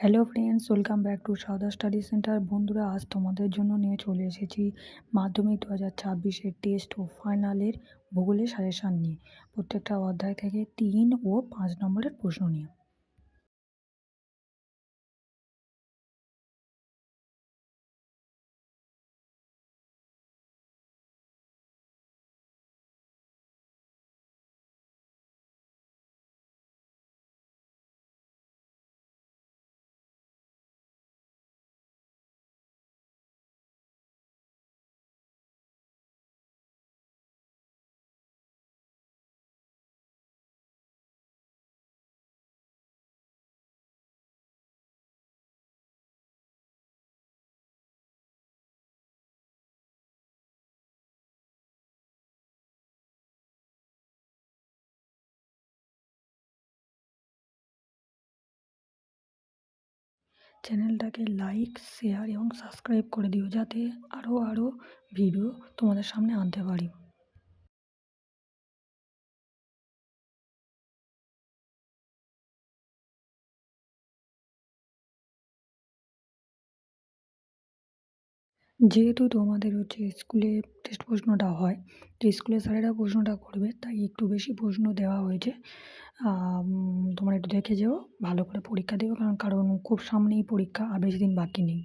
Hello friends welcome back to Sada study centre বন্ধুরা, আজ তোমাদের জন্য নিয়ে চলে এসেছি মাধ্যমিক দু হাজার ছাব্বিশের টেস্ট ও ফাইনালের ভূগোলের সাজেশান নিয়ে। প্রত্যেকটা অধ্যায় থেকে তিন ও পাঁচ নম্বরের প্রশ্ন নিয়ে। চ্যানেলটাকে লাইক, শেয়ার এবং সাবস্ক্রাইব করে দিও যাতে আরও আরও ভিডিও তোমাদের সামনে আনতে পারি। যেহেতু তোমাদের হচ্ছে স্কুলে টেস্ট প্রশ্নটা হয়, তো স্কুলে স্যারেরা প্রশ্নটা করবে, তাই একটু বেশি প্রশ্ন দেওয়া হয়েছে। তোমরা একটু দেখে যেও, ভালো করে পরীক্ষা দেবে, কারণ কারণ খুব সামনেই পরীক্ষা আর বেশি দিন বাকি নেই।